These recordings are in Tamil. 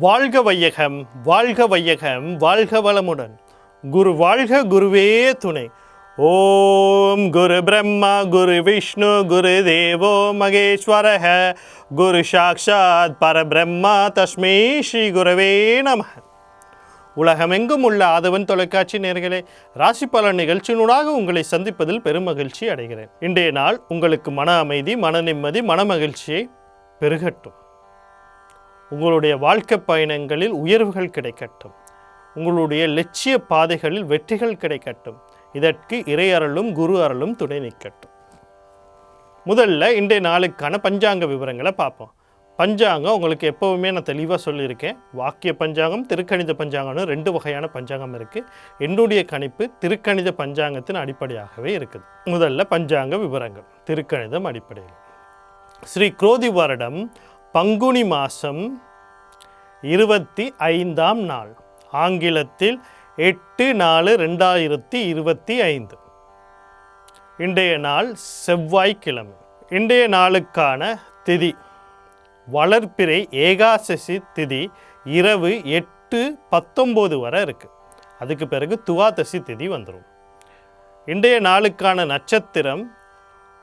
வாழ்க வையகம் வாழ்க வையகம் வாழ்க வளமுடன். குரு வாழ்க குருவே துணை. ஓம் குரு பிரம்மா குரு விஷ்ணு குரு தேவோ மகேஸ்வரக குரு சாக்ஷாத் பரபிரம்மா தஸ்மே ஸ்ரீ குருவே நம. உலகமெங்கும் உள்ள ஆதவன் தொலைக்காட்சி நேர்களே ராசி பலன் நிகழ்ச்சியினூடாக உங்களை சந்திப்பதில் பெரும் மகிழ்ச்சி அடைகிறேன். இன்றைய நாள் உங்களுக்கு மன அமைதி மன நிம்மதி மன மகிழ்ச்சியை பெருகட்டும். உங்களுடைய வாழ்க்கை பயணங்களில் உயர்வுகள் கிடைக்கட்டும். உங்களுடைய லட்சிய பாதைகளில் வெற்றிகள் கிடைக்கட்டும். இதற்கு இறை அருளும் குரு அருளும் துணை நிற்கட்டும். முதல்ல இன்றைய நாளுக்கான பஞ்சாங்க விவரங்களை பார்ப்போம். பஞ்சாங்கம் உங்களுக்கு எப்போவுமே நான் தெளிவாக சொல்லியிருக்கேன். வாக்கிய பஞ்சாங்கம் திருக்கணித பஞ்சாங்கம்னு ரெண்டு வகையான பஞ்சாங்கம் இருக்குது என்னுடைய கணிப்பு திருக்கணித பஞ்சாங்கத்தின் அடிப்படையாகவே இருக்குது. முதல்ல பஞ்சாங்க விவரங்கள் திருக்கணிதம் அடிப்படையில். ஸ்ரீ குரோதி வருடம் பங்குனி மாதம் இருபத்தி ஐந்தாம் நாள். ஆங்கிலத்தில் எட்டு நாலு ரெண்டாயிரத்தி இருபத்தி ஐந்து. இன்றைய நாள் செவ்வாய்க்கிழமை. இன்றைய நாளுக்கான திதி. வளர்ப்பிறை ஏகாசசி திதி இரவு எட்டு பத்தொம்போது வரை இருக்குது அதுக்கு பிறகு துவாதசி திதி வந்துடும் இன்றைய நாளுக்கான நட்சத்திரம்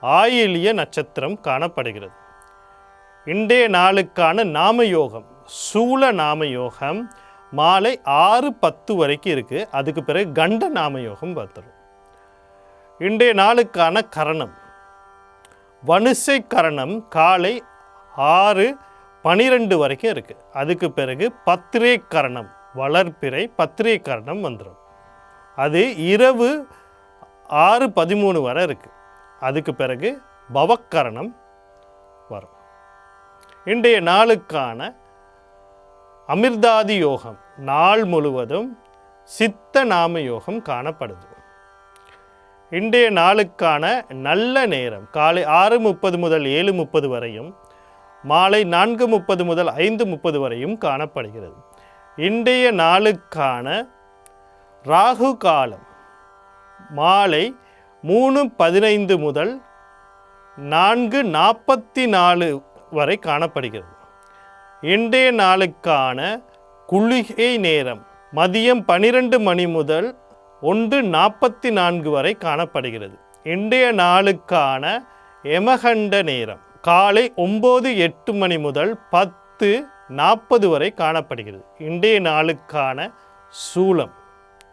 ஆயிலிய நட்சத்திரம் காணப்படுகிறது. இன்றைய நாளுக்கான நாமயோகம் சூல நாமயோகம் மாலை ஆறு பத்து வரைக்கும் இருக்குது அதுக்கு பிறகு கண்ட நாமயோகம் வந்துடும் இன்றைய நாளுக்கான கரணம் வனுசை கரணம் காலை ஆறு பனிரெண்டு வரைக்கும் இருக்குது அதுக்கு பிறகு பத்திரை கரணம் வளர்ப்பிறை பத்திரை கரணம் வந்துடும் அது இரவு ஆறு பதிமூணு வரை இருக்குது அதுக்கு பிறகு பவக்கரணம் வரும். இன்றைய நாளுக்கான அமிர்தாதி யோகம் நாள் முழுவதும் சித்த நாம யோகம் காணப்படுது. இன்றைய நாளுக்கான நல்ல நேரம் காலை ஆறு முப்பது முதல் ஏழு முப்பது வரையும் மாலை நான்கு முப்பது முதல் ஐந்து முப்பது வரையும் காணப்படுகிறது. இன்றைய நாளுக்கான ராகு காலம் மாலை மூணு பதினைந்து முதல் நான்கு நாற்பத்தி நாலு வரை காணப்படுகிறது. இன்றைய நாளுக்கான குளிகை நேரம் மதியம் பனிரெண்டு மணி முதல் ஒன்று நாற்பத்தி நான்கு வரை காணப்படுகிறது. இன்றைய நாளுக்கான எமகண்ட நேரம் காலை ஒம்பது எட்டு மணி முதல் பத்து நாற்பது வரை காணப்படுகிறது. இன்றைய நாளுக்கான சூலம்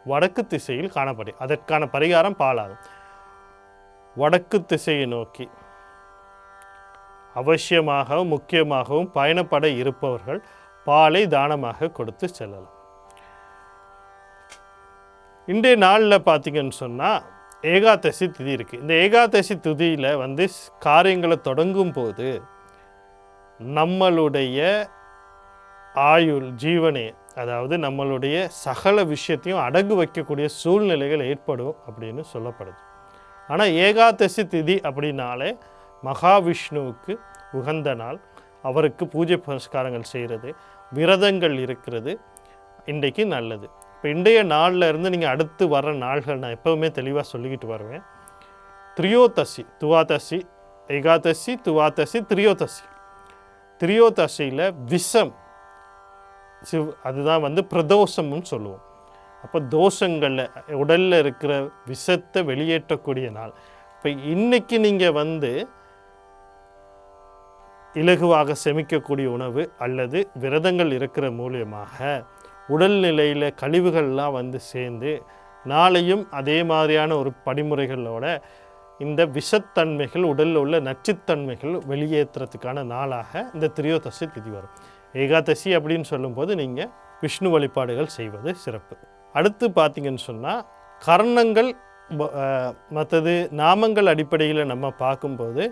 வடக்கு திசையில் காணப்படும் அதற்கான பரிகாரம் பாலாகும். வடக்கு திசையை நோக்கி அவசியமாகவும் முக்கியமாகவும் பயணப்பட இருப்பவர்கள் பாலை தானமாக கொடுத்து செல்லலாம். இன்றைய நாளில் பார்த்தீங்கன்னு சொன்னால் ஏகாதசி திதி இருக்குது இந்த ஏகாதசி திதியில் வந்து காரியங்களை தொடங்கும் போது நம்மளுடைய ஆயுள் ஜீவனே அதாவது நம்மளுடைய சகல விஷயத்தையும் அடகு வைக்கக்கூடிய சூழ்நிலைகள் ஏற்படும் அப்படின்னு சொல்லப்படுது. ஆனால் ஏகாதசி திதி அப்படின்னாலே மகாவிஷ்ணுவுக்கு உகந்த நாள். அவருக்கு பூஜை புரஸ்காரங்கள் செய்கிறது விரதங்கள் இருக்கிறது இன்றைக்கு நல்லது. இப்போ இன்றைய நாளில் இருந்து நீங்கள் அடுத்து வர நாள்கள் நான் எப்போவுமே தெளிவாக சொல்லிக்கிட்டு வருவேன். திரியோதசி துவாதசி ஏகாதசி துவாதசி திரியோதசி. திரியோதசியில் விஷம் சிவ் அதுதான் வந்து பிரதோஷம்னு சொல்லுவோம். அப்போ தோஷங்களில் உடலில் இருக்கிற விஷத்தை வெளியேற்றக்கூடிய நாள். இப்போ இன்றைக்கி நீங்கள் வந்து இலகுவாக செமிக்கக்கூடிய உணவு அல்லது விரதங்கள் இருக்கிற மூலியமாக உடல்நிலையில் கழிவுகள்லாம் வந்து சேர்ந்து நாளையும் அதே மாதிரியான ஒரு படிமுறைகளோட இந்த விஷத்தன்மைகள் உடலில் உள்ள நச்சுத்தன்மைகள் வெளியேற்றுறதுக்கான நாளாக இந்த திரியோதசி திதி வரும். ஏகாதசி அப்படின்னு சொல்லும்போது நீங்கள் விஷ்ணு வழிபாடுகள் செய்வது சிறப்பு. அடுத்து பார்த்தீங்கன்னு சொன்னால் கர்ணங்கள் மற்றது நாமங்கள் அடிப்படையில் நம்ம பார்க்கும்போது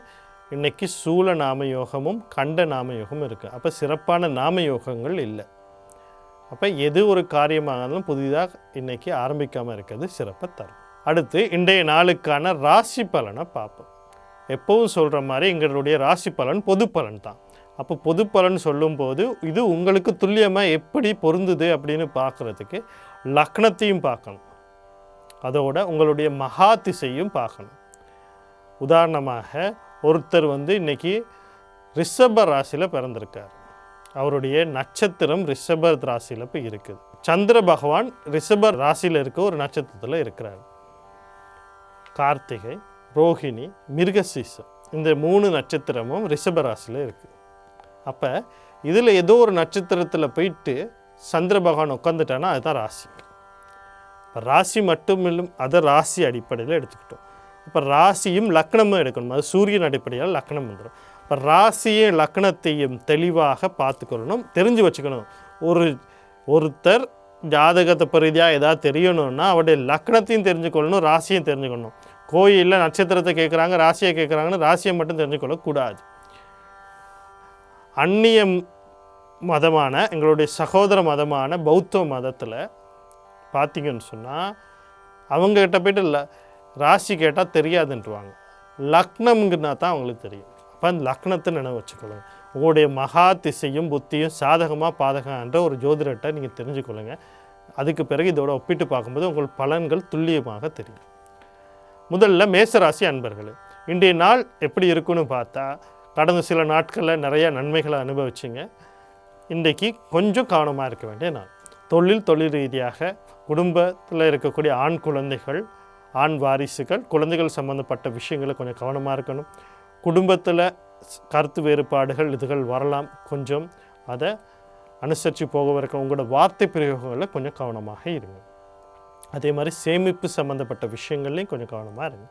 இன்றைக்கி சூல நாம யோகமும் கண்ட நாம யோகமும் இருக்குது அப்போ சிறப்பான நாம யோகங்கள் இல்லை. அப்போ எது ஒரு காரியமானாலும் புதிதாக இன்றைக்கி ஆரம்பிக்காமல் இருக்கிறது சிறப்பை தரும். அடுத்து இன்றைய நாளுக்கான ராசி பலனை பார்ப்போம். எப்பவும் சொல்கிற மாதிரி எங்களுடைய ராசி பலன் பொது பலன் தான். அப்போ பொது பலன் சொல்லும்போது இது உங்களுக்கு துல்லியமாக எப்படி பொருந்துது அப்படின்னு பார்க்குறதுக்கு லக்னத்தையும் பார்க்கணும். அதோட உங்களுடைய மகா திசையும் பார்க்கணும். உதாரணமாக ஒருத்தர் வந்து இன்னைக்கு ரிஷப ராசியில் பிறந்திருக்கார். அவருடைய நட்சத்திரம் ரிஷப ராசியில் இப்போ இருக்குது. சந்திர பகவான் ரிஷப ராசியில் இருக்க ஒரு நட்சத்திரத்தில் இருக்கிறார். கார்த்திகை ரோஹிணி மிருகசீசம் இந்த மூணு நட்சத்திரமும் ரிஷப ராசியில் இருக்குது அப்போ இதில் ஏதோ ஒரு நட்சத்திரத்தில் போயிட்டு சந்திர பகவான் உட்காந்துட்டானா அதுதான் ராசி. ராசி மட்டும் இல்லை அதை ராசி அடிப்படையில் எடுத்துக்கிட்டோம். இப்போ ராசியும் லக்னமும் எடுக்கணும். அது சூரியன் அடிப்படையில் லக்னம் வந்துடும் இப்போ ராசியும் லக்னத்தையும் தெளிவாக பார்த்துக்கொள்ளணும் தெரிஞ்சு வச்சுக்கணும். ஒரு ஒருத்தர் ஜாதகத்தை பிரதியாக ஏதாவது தெரியணும்னா அவருடைய லக்னத்தையும் தெரிஞ்சுக்கொள்ளணும் ராசியும் தெரிஞ்சுக்கணும் கோயிலில் நட்சத்திரத்தை கேட்குறாங்க ராசியை கேட்குறாங்கன்னு ராசியை மட்டும் தெரிஞ்சுக்கொள்ளக்கூடாது. அந்நிய மதமான எங்களுடைய சகோதர மதமான பௌத்த மதத்தில் பார்த்தீங்கன்னு சொன்னால் அவங்கக்கிட்ட போய்ட்டு இல்லை ராசி கேட்டால் தெரியாதுன்றவாங்க. லக்னம்ங்கன்னா தான் அவங்களுக்கு தெரியும். அப்போ அந்த லக்னத்தை நினைவு வச்சுக்கொள்ளுங்க உங்களுடைய மகா திசையும் புத்தியும் சாதகமாக பாதகன்ற ஒரு ஜோதிடத்தை நீங்கள் தெரிஞ்சுக்கொள்ளுங்க. அதுக்கு பிறகு இதோட ஒப்பிட்டு பார்க்கும்போது உங்கள் பலன்கள் துல்லியமாக தெரியும். முதல்ல மேசராசி அன்பர்கள் இன்றைய நாள் எப்படி இருக்குன்னு பார்த்தா கடந்த சில நாட்களில் நிறைய நன்மைகளை அனுபவிச்சிங்க. இன்றைக்கு கொஞ்சம் கவனமாக இருக்க வேண்டிய நாள். தொழில் தொழில் ரீதியாக குடும்பத்தில் இருக்கக்கூடிய ஆண் குழந்தைகள் ஆண் வாரிசுகள் குழந்தைகள் சம்மந்தப்பட்ட விஷயங்களை கொஞ்சம் கவனமாக இருக்கணும். குடும்பத்தில் கருத்து வேறுபாடுகள் இதுகள் வரலாம். கொஞ்சம் அதை அனுசரித்து போக உங்களோட வார்த்தை பிரயோகங்களில் கொஞ்சம் கவனமாக இருங்க. அதே மாதிரி சேமிப்பு சம்மந்தப்பட்ட விஷயங்கள்லையும் கொஞ்சம் கவனமாக இருங்க.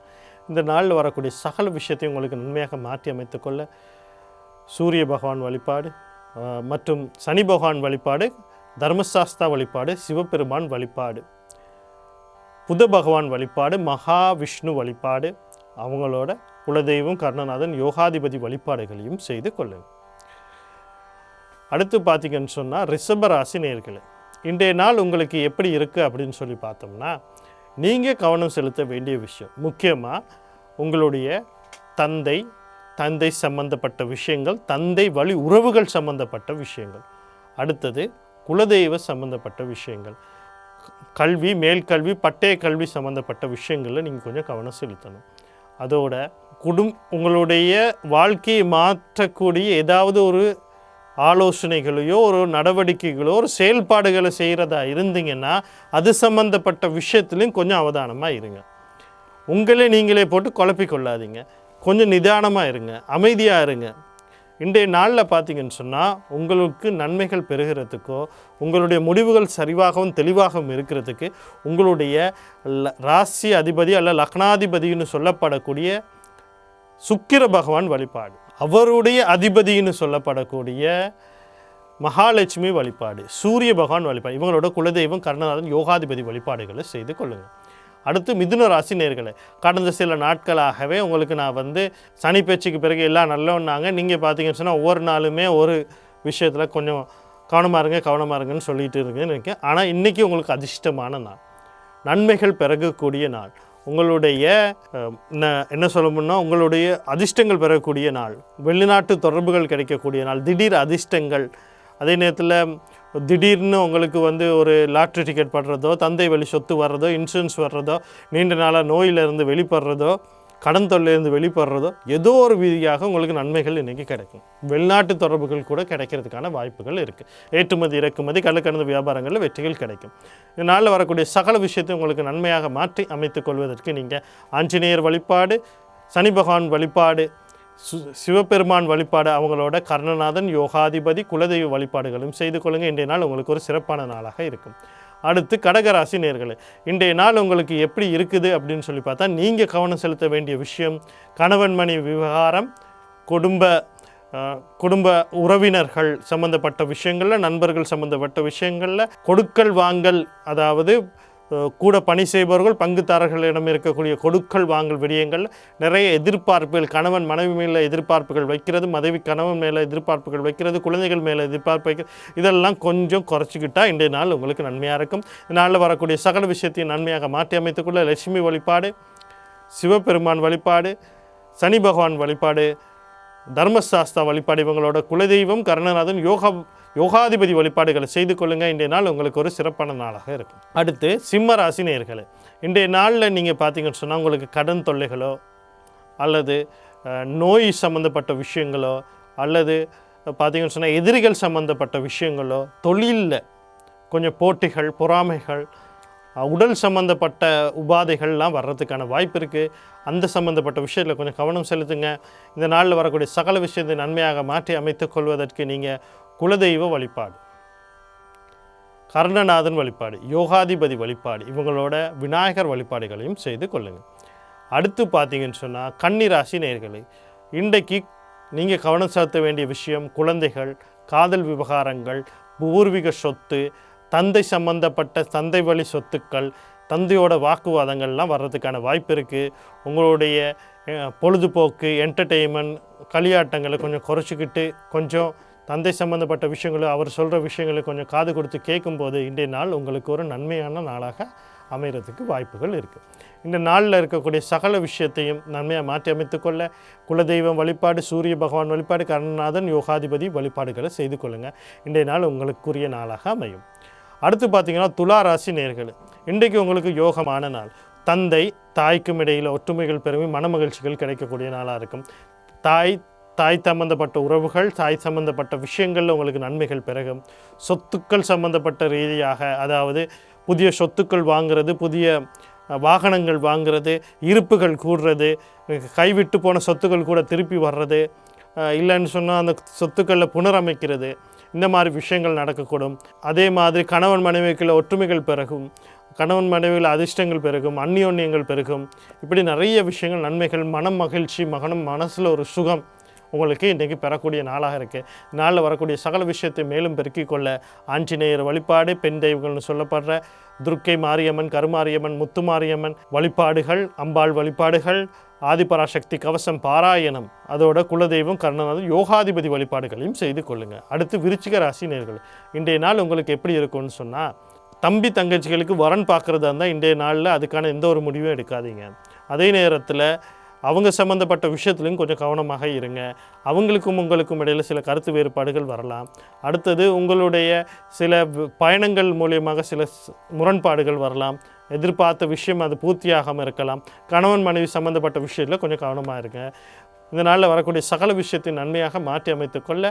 இந்த நாளில் வரக்கூடிய சகல விஷயத்தையும் உங்களுக்கு நன்மையாக மாற்றி அமைத்துக்கொள்ள சூரிய பகவான் வழிபாடு மற்றும் சனி பகவான் வழிபாடு தர்மசாஸ்தா வழிபாடு சிவபெருமான் வழிபாடு. புத பகவான் வழிபாடு மகாவிஷ்ணு வழிபாடு அவங்களோட குலதெய்வம் கர்ணநாதன் யோகாதிபதி வழிபாடுகளையும் செய்து கொள்ளுங்கள். அடுத்து பார்த்தீங்கன்னு சொன்னால் ரிஷபராசி நேர்களை இன்றைய நாள் உங்களுக்கு எப்படி இருக்குது அப்படின்னு சொல்லி பார்த்தோம்னா நீங்கள் கவனம் செலுத்த வேண்டிய விஷயம். முக்கியமாக உங்களுடைய தந்தை தந்தை சம்பந்தப்பட்ட விஷயங்கள் தந்தை வழி உறவுகள் சம்பந்தப்பட்ட விஷயங்கள். அடுத்தது குலதெய்வ சம்பந்தப்பட்ட விஷயங்கள். கல்வி மேல்கல்வி பட்டய கல்வி சம்மந்தப்பட்ட விஷயங்களில் நீங்கள் கொஞ்சம் கவனம் செலுத்தணும். அதோட குடும் உங்களுடைய வாழ்க்கையை மாற்றக்கூடிய ஏதாவது ஒரு ஆலோசனைகளையோ ஒரு நடவடிக்கைகளோ ஒரு செயல்பாடுகளை செய்கிறதா இருந்தீங்கன்னா அது சம்மந்தப்பட்ட விஷயத்துலையும் கொஞ்சம் அவதானமாக இருங்க. உங்களே நீங்களே போட்டு குழப்பிக்கொள்ளாதீங்க கொஞ்சம் நிதானமாக இருங்க. அமைதியாக இருங்க. இன்றைய நாளில் பார்த்தீங்கன்னு சொன்னால் உங்களுக்கு நன்மைகள் பெறுகிறதுக்கோ உங்களுடைய முடிவுகள் சரிவாகவும் தெளிவாகவும் இருக்கிறதுக்கு உங்களுடைய ராசி அதிபதி அல்ல லக்னாதிபதின்னு சொல்லப்படக்கூடிய சுக்கிர பகவான் வழிபாடு. அவருடைய அதிபதின்னு சொல்லப்படக்கூடிய மகாலட்சுமி வழிபாடு. சூரிய பகவான் வழிபாடு. இவங்களோட குலதெய்வம் கருணாநாதன் யோகாதிபதி வழிபாடுகளை செய்து கொள்ளுங்கள் அடுத்து மிதுன ராசி நேர்களை கடந்த சில நாட்களாகவே உங்களுக்கு நான் வந்து சனி பேச்சுக்கு பிறகு எல்லாம் நல்லவன்னாங்க. நீங்கள் பார்த்தீங்கன்னு சொன்னால் ஒவ்வொரு நாளுமே ஒரு விஷயத்தில் கொஞ்சம் கவனமாக இருங்க கவனமாக இருங்கன்னு சொல்லிட்டு இருக்கேன்னு இருக்கேன் ஆனால் இன்றைக்கி உங்களுக்கு அதிர்ஷ்டமான நாள். நன்மைகள் பிறகக்கூடிய நாள். உங்களுடைய என்ன சொல்லணும்னா உங்களுடைய அதிர்ஷ்டங்கள் பெறக்கூடிய நாள். வெளிநாட்டு தொடர்புகள் கிடைக்கக்கூடிய நாள். திடீர் அதிர்ஷ்டங்கள். அதே நேரத்தில் திடீர்னு உங்களுக்கு வந்து ஒரு லாட்ரி டிக்கெட் படுறதோ தந்தை வழி சொத்து வர்றதோ இன்சூரன்ஸ் வர்றதோ நீண்ட நாளாக நோயிலிருந்து வெளிப்படுறதோ கடன் தொல்லையிலிருந்து வெளிப்படுறதோ ஏதோ ஒரு விதியாக உங்களுக்கு நன்மைகள் இன்றைக்கி கிடைக்கும். வெளிநாட்டு தொடர்புகள் கூட கிடைக்கிறதுக்கான வாய்ப்புகள் இருக்குது ஏற்றுமதி இறக்குமதி கள்ளக்கடந்த வியாபாரங்களில் வெற்றிகள் கிடைக்கும். இதனால் வரக்கூடிய சகல விஷயத்தை உங்களுக்கு நன்மையாக மாற்றி அமைத்துக் கொள்வதற்கு நீங்கள் ஆஞ்சநேயர் வழிபாடு சனி பகவான் வழிபாடு சிவபெருமான் வழிபாடு அவங்களோட கர்ணநாதன் யோகாதிபதி குலதெய்வ வழிபாடுகளும் செய்து கொள்ளுங்க. இன்றைய நாள் உங்களுக்கு ஒரு சிறப்பான நாளாக இருக்கும். அடுத்து கடகராசி நேர்களே இன்றைய நாள் உங்களுக்கு எப்படி இருக்குது அப்படின்னு சொல்லி பார்த்தா நீங்கள் கவனம் செலுத்த வேண்டிய விஷயம் கணவன் மணி விவகாரம் குடும்ப குடும்ப உறவினர்கள் சம்பந்தப்பட்ட விஷயங்களில் நண்பர்கள் சம்பந்தப்பட்ட விஷயங்களில் கொடுக்கல் வாங்கல் அதாவது கூட பணி செய்பவர்கள் பங்குதாரர்களிடம் இருக்கக்கூடிய கொடுக்கல் வாங்கல் விடயங்கள் நிறைய எதிர்பார்ப்புகள் கணவன் மனைவி மேலே எதிர்பார்ப்புகள் வைக்கிறது மனைவி கணவன் மேலே எதிர்பார்ப்புகள் வைக்கிறது குழந்தைகள் மேலே எதிர்பார்ப்பு வைக்கிறது இதெல்லாம் கொஞ்சம் குறைச்சிக்கிட்டால் இன்றைய நாள் உங்களுக்கு நன்மையாக இருக்கும். நாளில் வரக்கூடிய சகல விஷயத்தையும் நன்மையாக மாற்றி அமைத்துக்கொள்ள லட்சுமி வழிபாடு சிவபெருமான் வழிபாடு சனி பகவான் வழிபாடு தர்மசாஸ்தா வழிபாடு இவங்களோட குலதெய்வம் கருணநாதன் யோகா யோகாதிபதி வழிபாடுகளை செய்து கொள்ளுங்கள் இன்றைய நாள் உங்களுக்கு ஒரு சிறப்பான நாளாக இருக்கும். அடுத்து சிம்ம ராசி நேயர்களே இன்றைய நாளில் நீங்கள் பார்த்தீங்கன்னு சொன்னால் உங்களுக்கு கடன் தொல்லைகளோ அல்லது நோய் சம்மந்தப்பட்ட விஷயங்களோ அல்லது பார்த்தீங்கன்னு சொன்னால் எதிரிகள் சம்மந்தப்பட்ட விஷயங்களோ தொழிலில் கொஞ்சம் போட்டிகள் பொறாமைகள் உடல் சம்மந்தப்பட்ட உபாதைகள்லாம் வர்றதுக்கான வாய்ப்பு இருக்குது அந்த சம்மந்தப்பட்ட விஷயத்தில் கொஞ்சம் கவனம் செலுத்துங்க. இந்த நாளில் வரக்கூடிய சகல விஷயத்தை நன்மையாக மாற்றி அமைத்துக் கொள்வதற்கு நீங்கள் குலதெய்வ வழிபாடு கர்ணநாதன் வழிபாடு யோகாதிபதி வழிபாடு இவங்களோட விநாயகர் வழிபாடுகளையும் செய்து கொள்ளுங்கள். அடுத்து பார்த்தீங்கன்னு சொன்னால் கன்னிராசி நேர்களை இன்றைக்கு நீங்கள் கவனம் செலுத்த வேண்டிய விஷயம் குழந்தைகள் காதல் விவகாரங்கள் பூர்வீக சொத்து தந்தை சம்பந்தப்பட்ட தந்தை வழி சொத்துக்கள் தந்தையோட வாக்குவாதங்கள்லாம் வர்றதுக்கான வாய்ப்பு இருக்குது உங்களுடைய பொழுதுபோக்கு என்டர்டெயின்மெண்ட் களியாட்டங்களை கொஞ்சம் குறைச்சிக்கிட்டு கொஞ்சம் தந்தை சம்பந்தப்பட்ட விஷயங்களை அவர் சொல்கிற விஷயங்களை கொஞ்சம் காது கொடுத்து கேட்கும்போது இன்றைய நாள் உங்களுக்கு ஒரு நன்மையான நாளாக அமைகிறதுக்கு வாய்ப்புகள் இருக்குது இந்த நாளில் இருக்கக்கூடிய சகல விஷயத்தையும் நன்மையாக மாற்றி அமைத்துக்கொள்ள குலதெய்வம் வழிபாடு சூரிய பகவான் வழிபாடு கருணநாதன் யோகாதிபதி வழிபாடுகளை செய்து கொள்ளுங்கள் இன்றைய நாள் உங்களுக்குரிய நாளாக அமையும். அடுத்து பார்த்திங்கன்னா துலா ராசி நேர்கள் இன்றைக்கு உங்களுக்கு யோகமான நாள். தந்தை தாய்க்கும் இடையில் ஒற்றுமைகள் பெருமை மனமகிழ்ச்சிகள் கிடைக்கக்கூடிய நாளாக இருக்கும். தாய் தாய் சம்பந்தப்பட்ட உறவுகள் தாய் சம்பந்தப்பட்ட விஷயங்களில் உங்களுக்கு நன்மைகள் பிறகும் சொத்துக்கள் சம்பந்தப்பட்ட ரீதியாக அதாவது புதிய சொத்துக்கள் வாங்குறது புதிய வாகனங்கள் வாங்குறது இருப்புகள் கூடுறது கைவிட்டு போன சொத்துக்கள் கூட திருப்பி வர்றது இல்லைன்னு சொன்னால் அந்த சொத்துக்களில் புனரமைக்கிறது இந்த மாதிரி விஷயங்கள் நடக்கக்கூடும். அதே மாதிரி கணவன் மனைவிக்குள்ள ஒற்றுமைகள் பிறகும் கணவன் மனைவியில் அதிர்ஷ்டங்கள் பெருகும் அந்நியோன்யங்கள் பெருகும். இப்படி நிறைய விஷயங்கள் நன்மைகள் மனம் மகிழ்ச்சி மகனம் மனசில் ஒரு சுகம் உங்களுக்கு இன்றைக்கி பெறக்கூடிய நாளாக இருக்குது நாளில் வரக்கூடிய சகல விஷயத்தை மேலும் பெருக்கிக் கொள்ள ஆஞ்சநேயர் வழிபாடு பெண் தெய்வங்கள்னு சொல்லப்படுற துர்க்கை மாரியம்மன் கருமாரியம்மன் முத்துமாரியம்மன் வழிபாடுகள் அம்பாள் வழிபாடுகள் ஆதிபராசக்தி கவசம் பாராயணம் அதோட குலதெய்வம் கர்ணநாதன் யோகாதிபதி வழிபாடுகளையும் செய்து கொள்ளுங்கள் அடுத்து விருச்சிக ராசி நேர்கள். இன்றைய நாள் உங்களுக்கு எப்படி இருக்கும்னு சொன்னால் தம்பி தங்கச்சிகளுக்கு வரன் பார்க்குறதா இருந்தால் இன்றைய நாளில் அதுக்கான எந்த ஒரு முடிவும் எடுக்காதீங்க. அதே நேரத்தில் அவங்க சம்மந்தப்பட்ட விஷயத்துலையும் கொஞ்சம் கவனமாக இருங்க. அவங்களுக்கும் உங்களுக்கும் இடையில் சில கருத்து வேறுபாடுகள் வரலாம். அடுத்தது உங்களுடைய சில பயணங்கள் மூலியமாக சில முரண்பாடுகள் வரலாம். எதிர்பார்த்த விஷயம் அது பூர்த்தியாகாமல் இருக்கலாம். கணவன் மனைவி சம்மந்தப்பட்ட விஷயத்தில் கொஞ்சம் கவனமாக இருங்க. இந்த நாளில் வரக்கூடிய சகல விஷயத்தை நன்மையாக மாற்றி அமைத்துக்கொள்ள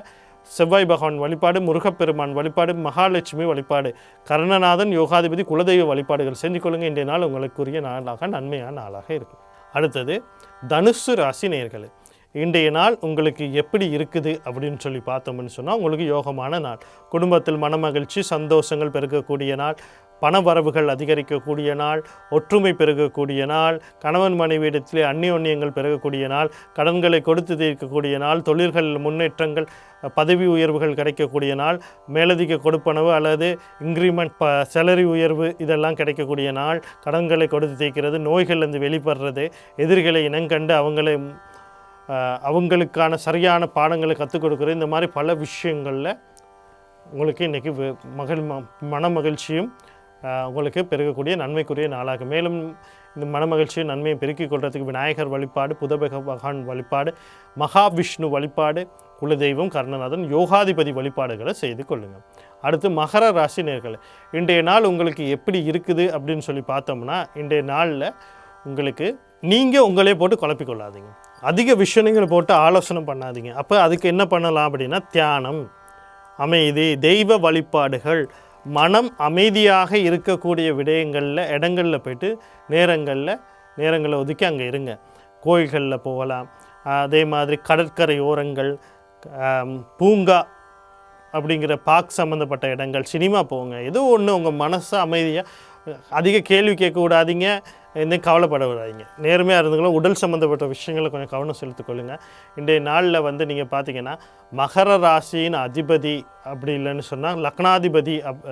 செவ்வாய் பகவான் வழிபாடு முருகப்பெருமான் வழிபாடு மகாலட்சுமி வழிபாடு கருணநாதன் யோகாதிபதி குலதெய்வ வழிபாடுகள் செஞ்சு கொள்ளுங்கள் இன்றைய நாள் உங்களுக்குரிய நாளாக நன்மையான நாளாக இருக்கும். அடுத்தது தனுசு ராசி நேர்களே இன்றைய நாள் உங்களுக்கு எப்படி இருக்குது அப்படின்னு சொல்லி பார்த்தோம்னு சொன்னால் உங்களுக்கு யோகமான நாள். குடும்பத்தில் மனமகிழ்ச்சி சந்தோஷங்கள் பெருக்கக்கூடிய நாள். பண வரவுகள் அதிகரிக்கக்கூடிய நாள் ஒற்றுமை பெருகக்கூடிய நாள் கணவன் மனைவி இடத்திலே அந்நியோன்யங்கள் பெருகக்கூடிய நாள் கடன்களை கொடுத்து தீர்க்கக்கூடிய நாள் தொழில்கள் முன்னேற்றங்கள் பதவி உயர்வுகள் கிடைக்கக்கூடிய நாள் மேலதிக கொடுப்பனவு அல்லது இன்க்ரிமெண்ட் ப சேலரி உயர்வு இதெல்லாம் கிடைக்கக்கூடிய நாள் கடன்களை கொடுத்து தீர்க்கிறது நோய்கள்லேருந்து வெளிப்படுறது எதிரிகளை இனங்கண்டு அவங்களை அவங்களுக்கான சரியான பாடங்களை கற்றுக் கொடுக்குறது இந்த மாதிரி பல விஷயங்களில் உங்களுக்கு இன்றைக்கி மகிழ் ம- மன மகிழ்ச்சியும் உங்களுக்கு பெருகக்கூடிய நன்மைக்குரிய நாளாக மேலும் இந்த மனமகிழ்ச்சியை நன்மையை பெருக்கிக் கொள்றதுக்கு விநாயகர் வழிபாடு புதபக பகவான் வழிபாடு மகாவிஷ்ணு வழிபாடு குலதெய்வம் கர்ணநாதன் யோகாதிபதி வழிபாடுகளை செய்து கொள்ளுங்கள். அடுத்து மகர ராசி நேர்கள் இன்றைய நாள் உங்களுக்கு எப்படி இருக்குது அப்படின்னு சொல்லி பார்த்தோம்னா இன்றைய நாளில் உங்களுக்கு நீங்கள் உங்களே போட்டு குழப்பிக்கொள்ளாதீங்க அதிக விஷயங்களை போட்டு ஆலோசனை பண்ணாதீங்க. அப்போ அதுக்கு என்ன பண்ணலாம் அப்படின்னா தியானம் அமைதி தெய்வ வழிபாடுகள் மனம் அமைதியாக இருக்கக்கூடிய விடயங்களில் இடங்களில் போயிட்டு நேரங்களில் நேரங்களை ஒதுக்கி அங்கே இருங்க. கோயில்களில் போகலாம். அதே மாதிரி கடற்கரை ஓரங்கள் பூங்கா அப்படிங்கிற பார்க் சம்மந்தப்பட்ட இடங்கள் சினிமா போங்க. ஏதோ ஒன்று உங்கள் மனசை அமைதியாக அதிக கேள்வி கேட்கக்கூடாதீங்க. எந்த கவலைப்பட விடாதீங்க நேர்மையாக இருந்துங்களும் உடல் சம்மந்தப்பட்ட விஷயங்களை கொஞ்சம் கவனம் செலுத்திக்கொள்ளுங்கள் இன்றைய நாளில் வந்து நீங்கள் பார்த்தீங்கன்னா மகர ராசியின் அதிபதி அப்படி இல்லைன்னு சொன்னால் லக்னாதிபதி அப்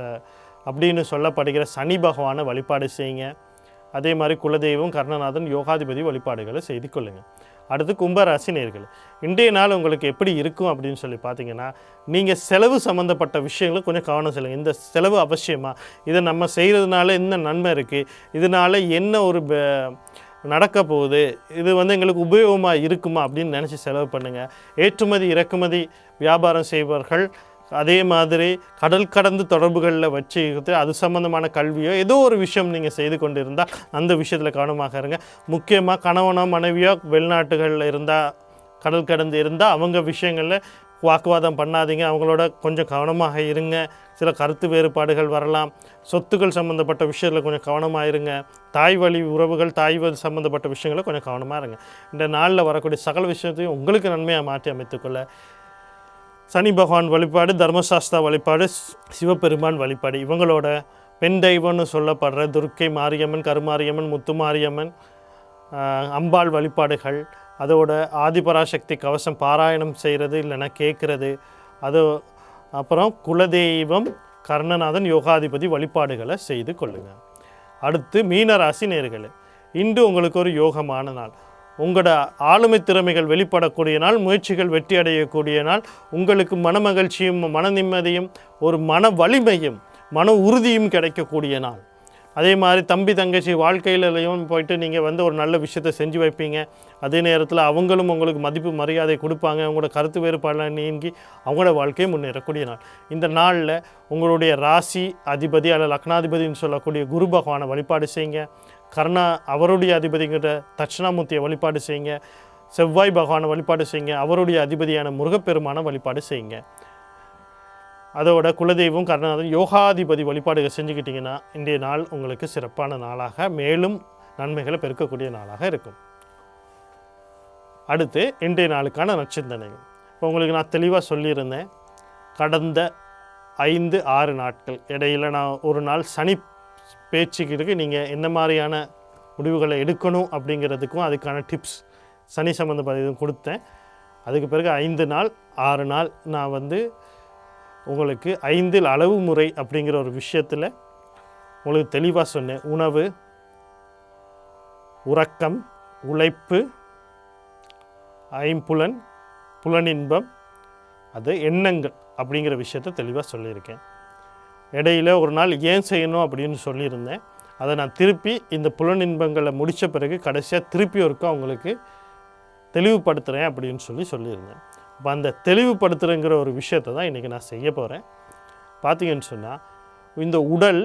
அப்படின்னு சொல்லப்படுகிற சனி பகவானை வழிபாடு செய்யுங்க. அதே மாதிரி குலதெய்வம் கர்ணநாதன் யோகாதிபதி வழிபாடுகளை செய்து கொள்ளுங்கள் அடுத்து கும்பராசி நேர்கள். இன்றைய நாள் உங்களுக்கு எப்படி இருக்கும் அப்படின்னு சொல்லி பார்த்தீங்கன்னா நீங்கள் செலவு சம்மந்தப்பட்ட விஷயங்களை கொஞ்சம் கவனம் செல்லுங்க இந்த செலவு அவசியமாக இதை நம்ம செய்கிறதுனால என்ன நன்மை இருக்குது இதனால என்ன ஒரு நடக்க போகுது? இது வந்து எங்களுக்கு உபயோகமாக இருக்குமா அப்படின்னு நினச்சி செலவு பண்ணுங்கள் ஏற்றுமதி இறக்குமதி வியாபாரம் செய்பவர்கள் அதே மாதிரி கடல் கடந்து தொடர்புகளில் வச்சு அது சம்மந்தமான கல்வியோ ஏதோ ஒரு விஷயம் நீங்கள் செய்து கொண்டு இருந்தால் அந்த விஷயத்தில் கவனமாக இருங்க. முக்கியமாக கணவனோ மனைவியோ வெளிநாட்டுகளில் இருந்தால் கடல் கடந்து இருந்தால் அவங்க விஷயங்களில் வாக்குவாதம் பண்ணாதீங்க. அவங்களோட கொஞ்சம் கவனமாக இருங்க. சில கருத்து வேறுபாடுகள் வரலாம். சொத்துக்கள் சம்மந்தப்பட்ட விஷயத்தில் கொஞ்சம் கவனமாக இருங்க. தாய் வழி உறவுகள் தாய் வழி சம்மந்தப்பட்ட விஷயங்களை கொஞ்சம் கவனமாக இருங்க. இந்த நாளில் வரக்கூடிய சகல விஷயத்தையும் உங்களுக்கு நன்மையாக மாற்றி அமைத்துக்கொள்ள சனி பகவான் வழிபாடு தர்மசாஸ்தா வழிபாடு சிவபெருமான் வழிபாடு. இவங்களோட பெண் தெய்வம்னு சொல்லப்படுற துர்க்கை மாரியம்மன் கருமாரியம்மன் முத்துமாரியம்மன் அம்பாள் வழிபாடுகள் அதோட ஆதிபராசக்தி கவசம் பாராயணம் செய்கிறது இல்லைன்னா கேட்குறது. அது அப்புறம் குலதெய்வம் கர்ணநாதன் யோகாதிபதி வழிபாடுகளை செய்து கொள்ளுங்கள் அடுத்து மீனராசி நேர்களே இன்று உங்களுக்கு ஒரு யோகமான நாள். உங்களோட ஆளுமை திறமைகள் வெளிப்படக்கூடிய நாள் முயற்சிகள் வெற்றி அடையக்கூடிய நாள். உங்களுக்கு மனமகிழ்ச்சியும் மன நிம்மதியும் ஒரு மன வலிமையும் மன உறுதியும் கிடைக்கக்கூடிய நாள். அதே மாதிரி தம்பி தங்கச்சி வாழ்க்கையிலையும் போயிட்டு நீங்கள் வந்து ஒரு நல்ல விஷயத்தை செஞ்சு வைப்பீங்க. அதே நேரத்தில் அவங்களும் உங்களுக்கு மதிப்பு மரியாதை கொடுப்பாங்க. அவங்களோட கருத்து வேறுபாடெல்லாம் நீங்கி அவங்களோட வாழ்க்கையை முன்னேறக்கூடிய நாள். இந்த நாளில் உங்களுடைய ராசி அதிபதி அல்ல லக்னாதிபதினு சொல்லக்கூடிய குரு பகவானை வழிபாடு செய்யுங்க. கர்ணா அவருடைய அதிபதிங்கிற தட்சிணாமூர்த்தியை வழிபாடு செய்யுங்க. செவ்வாய் பகவானை வழிபாடு செய்யுங்க. அவருடைய அதிபதியான முருகப்பெருமானை வழிபாடு செய்யுங்க. அதோட குலதெய்வம் கருணாநாதன் யோகாதிபதி வழிபாடுகள் செஞ்சுக்கிட்டிங்கன்னா இன்றைய நாள் உங்களுக்கு சிறப்பான நாளாக மேலும் நன்மைகளை பெருக்கக்கூடிய நாளாக இருக்கும். அடுத்து இன்றைய நாளுக்கான நச்சிந்தனைகள் இப்போ உங்களுக்கு நான் தெளிவாக சொல்லியிருந்தேன். கடந்த ஐந்து ஆறு நாட்கள் இடையில் நான் ஒரு நாள் சனி பேச்சுக்கிறதுக்கு நீங்கள் என்ன மாதிரியான முடிவுகளை எடுக்கணும் அப்படிங்கிறதுக்கும் அதுக்கான டிப்ஸ் சனி சம்மந்தப்பட்ட இதுவும் கொடுத்தேன். அதுக்கு பிறகு ஐந்து நாள் ஆறு நாள் நான் வந்து உங்களுக்கு ஐந்தில் அளவு முறை அப்படிங்கிற ஒரு விஷயத்தில் உங்களுக்கு தெளிவாக சொன்னேன். உணவு உறக்கம் உழைப்பு ஐம்புலன் புலனின்பம் அது எண்ணங்கள் அப்படிங்கிற விஷயத்தை தெளிவாக சொல்லியிருக்கேன். இடையில ஒரு நாள் ஏன் செய்யணும் அப்படின்னு சொல்லியிருந்தேன். அதை நான் திருப்பி இந்த புலனின்பங்களை முடித்த பிறகு கடைசியாக திருப்பி ஒருக்கா அவங்களுக்கு தெளிவுபடுத்துகிறேன் அப்படின்னு சொல்லி சொல்லியிருந்தேன். இப்போ அந்த தெளிவுபடுத்துகிறேங்கிற ஒரு விஷயத்தை தான் இன்றைக்கி நான் செய்ய போகிறேன் பார்த்தீங்கன்னு சொன்னால் இந்த உடல்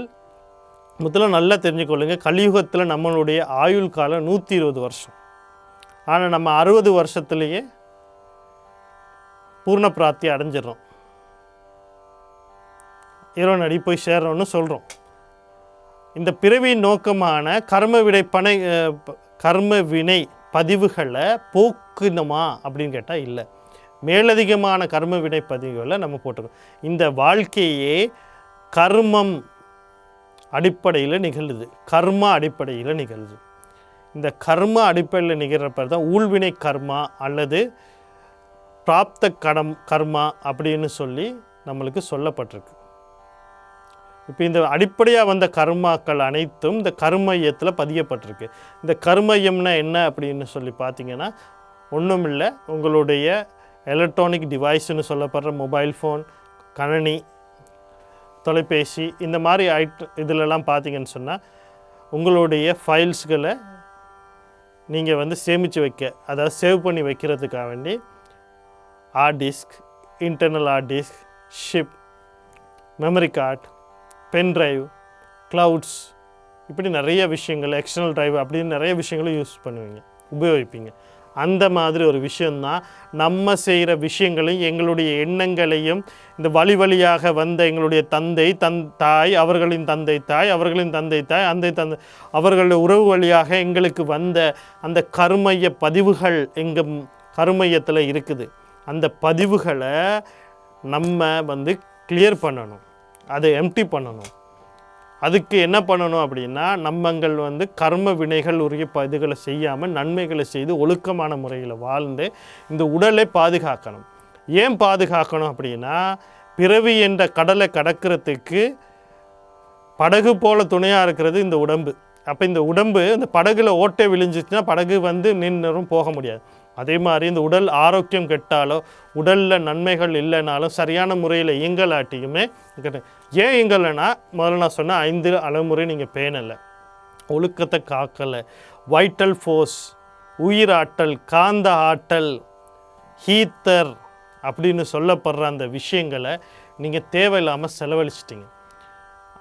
முதல்ல நல்லா தெரிஞ்சுக்கொள்ளுங்க கலியுகத்தில் நம்மளுடைய ஆயுள் காலம் நூற்றி இருபது வருஷம். ஆனால் நம்ம அறுபது வருஷத்துலேயே பூர்ண பிராப்தி அடைஞ்சிடறோம். இறைவன் அடி போய் சேர்றோம்னு சொல்கிறோம் இந்த பிறவியின் நோக்கமான கர்ம விடை பனை கர்ம வினை பதிவுகளை போக்குனமா அப்படின்னு கேட்டால் இல்லை. மேலதிகமான கர்ம வினை பதிவுகளை நம்ம போட்டிருக்கோம் இந்த வாழ்க்கையே கர்மம் அடிப்படையில் நிகழுது கர்மா அடிப்படையில் நிகழுது இந்த கர்ம அடிப்படையில் நிகழ்கிறப்ப தான் ஊழ்வினை கர்மா அல்லது பிராப்த கடம் கர்மா அப்படின்னு சொல்லி நம்மளுக்கு சொல்லப்பட்டிருக்கு. இப்போ இந்த அடிப்படையாக வந்த கர்மாக்கள் அனைத்தும் இந்த கர்மையத்தில் பதியப்பட்டிருக்கு. இந்த கர்மையம்னா என்ன அப்படின்னு சொல்லி பார்த்தீங்கன்னா ஒன்றும் இல்லை உங்களுடைய எலக்ட்ரானிக் டிவைஸ்னு சொல்லப்படுற மொபைல் ஃபோன் கணனி தொலைபேசி இந்த மாதிரி ஐட்ட இதிலெல்லாம் பார்த்தீங்கன்னு சொன்னால் உங்களுடைய ஃபைல்ஸ்களை நீங்கள் வந்து சேமித்து வைக்க அதாவது சேவ் பண்ணி வைக்கிறதுக்காக வேண்டி hard disk internal hard disk chip memory card pen drive clouds இப்படி நிறைய விஷயங்கள் எக்ஸ்டர்னல் டிரைவ் அப்படின்னு நிறைய விஷயங்களை யூஸ் பண்ணுவீங்க உபயோகிப்பீங்க. அந்த மாதிரி ஒரு விஷயந்தான் நம்ம செய்கிற விஷயங்களையும் எங்களுடைய எண்ணங்களையும் இந்த வழி வழியாக வந்த எங்களுடைய தந்தை தன் தாய் அவர்களின் தந்தை தாய் அவர்களின் தந்தை தாய் அந்த தந்தை அவர்களுடைய உறவு வழியாக எங்களுக்கு வந்த அந்த கருமைய பதிவுகள் எங்கள் கருமையத்தில் இருக்குது. அந்த பதிவுகளை நம்ம வந்து கிளியர் பண்ணணும். அதை எம்டி பண்ணணும். அதுக்கு என்ன பண்ணணும் அப்படின்னா நம்மங்கள் வந்து கர்ம வினைகள் உரிய இதுகளை செய்யாமல் நன்மைகளை செய்து ஒழுக்கமான முறையில் வாழ்ந்து இந்த உடலை பாதுகாக்கணும். ஏன் பாதுகாக்கணும் அப்படின்னா பிறவி என்ற கடலை கடக்கிறதுக்கு படகு போல துணையாக இருக்கிறது இந்த உடம்பு. அப்போ இந்த உடம்பு இந்த படகுல ஓட்டை விழிஞ்சிச்சுன்னா படகு வந்து நின்றும் போக முடியாது. அதே மாதிரி இந்த உடல் ஆரோக்கியம் கெட்டாலோ உடலில் நன்மைகள் இல்லைனாலும் சரியான முறையில் இயங்கலாட்டியுமே ஏன் இயங்கலைன்னா முதல்ல நான் சொன்ன ஐந்து அளமுறை நீங்கள் பேணலை. ஒழுக்கத்தை காக்கலை. வைட்டல் ஃபோர்ஸ் உயிராற்றல் காந்த ஆற்றல் ஹீத்தர் அப்படின்னு சொல்லப்படுற அந்த விஷயங்களை நீங்கள் தேவையில்லாமல் செலவழிச்சிட்டிங்க.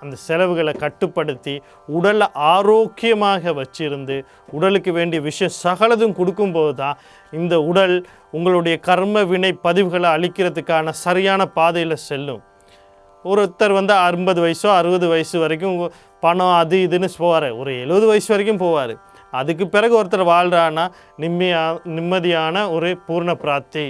அந்த செலவுகளை கட்டுப்படுத்தி உடலை ஆரோக்கியமாக வச்சிருந்து உடலுக்கு வேண்டிய விஷயம் சகலதும் கொடுக்கும்போது தான் இந்த உடல் உங்களுடைய கர்ம வினை பதிவுகளை அளிக்கிறதுக்கான சரியான பாதையில் செல்லும். ஒருத்தர் வந்து ஐம்பது வயசோ அறுபது வயசு வரைக்கும் பணம் அது இதுன்னு போவார். ஒரு எழுபது வயசு வரைக்கும் போவார். அதுக்கு பிறகு ஒருத்தர் வாழ்கிறான்னா நிம்மதியா நிம்மதியான ஒரு பூர்ண பிராப்தி.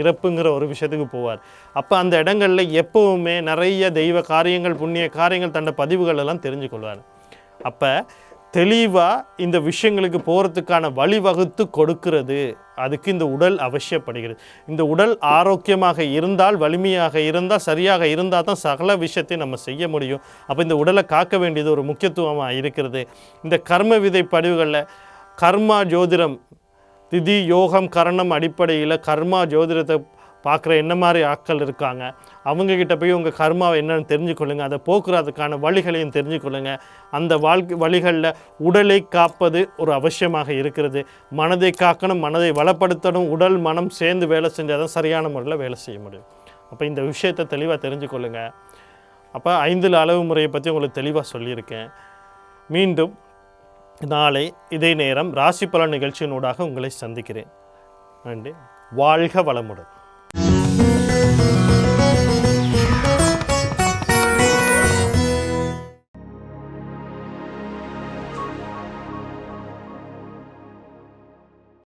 இறப்புங்கிற ஒரு விஷயத்துக்கு போவார். அப்போ அந்த இடங்களில் எப்பவுமே நிறைய தெய்வ காரியங்கள் புண்ணிய காரியங்கள் தன்னை பதிவுகள் எல்லாம் தெரிஞ்சு கொள்வார் அப்போ தெளிவாக இந்த விஷயங்களுக்கு போகிறதுக்கான வழிவகுத்து கொடுக்கிறது. அதுக்கு இந்த உடல் அவசியப்படுகிறது. இந்த உடல் ஆரோக்கியமாக இருந்தால் வலிமையாக இருந்தால் சரியாக இருந்தால் தான் சகல விஷயத்தையும் நம்ம செய்ய முடியும். அப்போ இந்த உடலை காக்க வேண்டியது ஒரு முக்கியத்துவமாக இருக்கிறது. இந்த கர்ம விதை பதிவுகளில் கர்மா ஜோதிடம் திதி யோகம் கரணம் அடிப்படையில் கர்மா ஜோதிடத்தை பார்க்குற என்ன மாதிரி ஆட்கள் இருக்காங்க? அவங்கக்கிட்ட போய் உங்கள் கர்மாவை என்னென்னு தெரிஞ்சுக்கொள்ளுங்க. அதை போக்குறதுக்கான வழிகளையும் தெரிஞ்சுக்கொள்ளுங்கள் அந்த வாழ்க்கை வழிகளில் உடலை காப்பது ஒரு அவசியமாக இருக்கிறது. மனதை காக்கணும் மனதை வளப்படுத்தணும். உடல் மனம் சேர்ந்து வேலை செஞ்சால் தான் சரியான முறையில் வேலை செய்ய முடியும். அப்போ இந்த விஷயத்தை தெளிவாக தெரிஞ்சுக்கொள்ளுங்கள் அப்போ ஐந்தில் அளவு முறையை பற்றி உங்களுக்கு தெளிவாக சொல்லியிருக்கேன். மீண்டும் நாளை இதே நேரம் ராசி பலன் நிகழ்ச்சியினூடாக உங்களை சந்திக்கிறேன். நன்றி. வாழ்க வளமுடன்.